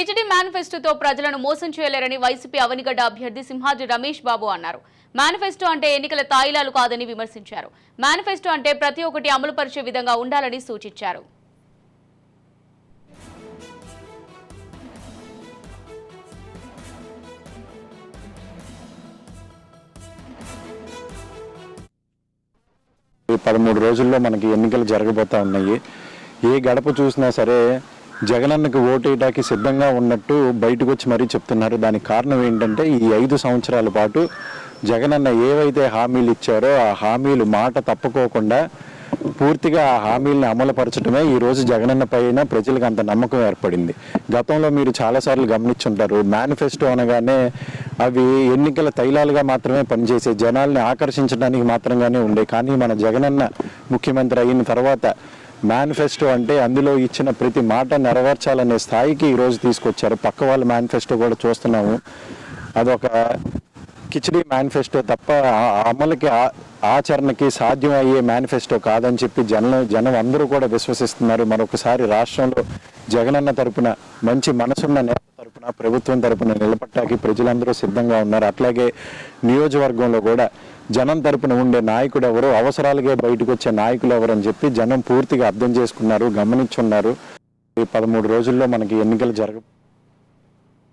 కిచడి మేనిఫెస్టోతో ప్రజలను మోసం చేయలేరని వైసీపీ అవనిగడ్డ అభ్యర్థి సింహాద్రి రమేష్ బాబు అన్నారు. మేనిఫెస్టో అంటే ఎన్నికల తాయిలాలు కాదని విమర్శించారు. మేనిఫెస్టో అంటే ప్రతి ఒక్కటి అమలు పరిచే విధంగా ఉండాలని సూచించారు. పదమూడు రోజుల్లో మనకి ఎన్నికలు జరగబోతా ఉన్నాయి. ఏ గడప చూసినా సరే జగనన్నకి ఓటేయడానికి సిద్ధంగా ఉన్నట్టు బయటకు వచ్చి మరీ చెప్తున్నారు. దానికి కారణం ఏంటంటే ఈ ఐదు సంవత్సరాల పాటు జగనన్న ఏవైతే హామీలు ఇచ్చారో ఆ హామీలు మాట తప్పుకోకుండా పూర్తిగా ఆ హామీలను అమలుపరచడమే ఈ రోజు జగనన్న పైన ప్రజలకు అంత నమ్మకం ఏర్పడింది. గతంలో మీరు చాలాసార్లు గమనించుంటారు మేనిఫెస్టో అనగానే అవి ఎన్నికల తైలాలుగా మాత్రమే పనిచేసే జనాల్ని ఆకర్షించడానికి మాత్రంగానే ఉండే. కానీ మన జగనన్న ముఖ్యమంత్రి అయిన తర్వాత మేనిఫెస్టో అంటే అందులో ఇచ్చిన ప్రతి మాట నెరవేర్చాలనే స్థాయికి ఈరోజు తీసుకొచ్చారు. పక్క వాళ్ళ మేనిఫెస్టో కూడా చూస్తున్నాము. అదొక కిచడీ మేనిఫెస్టో తప్ప అమలకి అమలుకి ఆ- ఆచరణకి సాధ్యం అయ్యే మేనిఫెస్టో కాదని చెప్పి జనం జనం అందరూ కూడా విశ్వసిస్తున్నారు. మరొకసారి రాష్ట్రంలో జగనన్న తరపున మంచి మనసున్న నేత తరపున ప్రభుత్వం తరపున నిలబట్టాకి ప్రజలందరూ సిద్ధంగా ఉన్నారు. అట్లాగే నియోజకవర్గంలో కూడా జనం తరపున ఉండే నాయకుడు ఎవరు అవసరాలుగా బయటకు వచ్చే నాయకులు ఎవరు అని చెప్పి జనం పూర్తిగా అర్థం చేసుకున్నారు గమనించున్నారు. ఈ పదమూడు రోజుల్లో మనకి ఎన్నికలు జరగ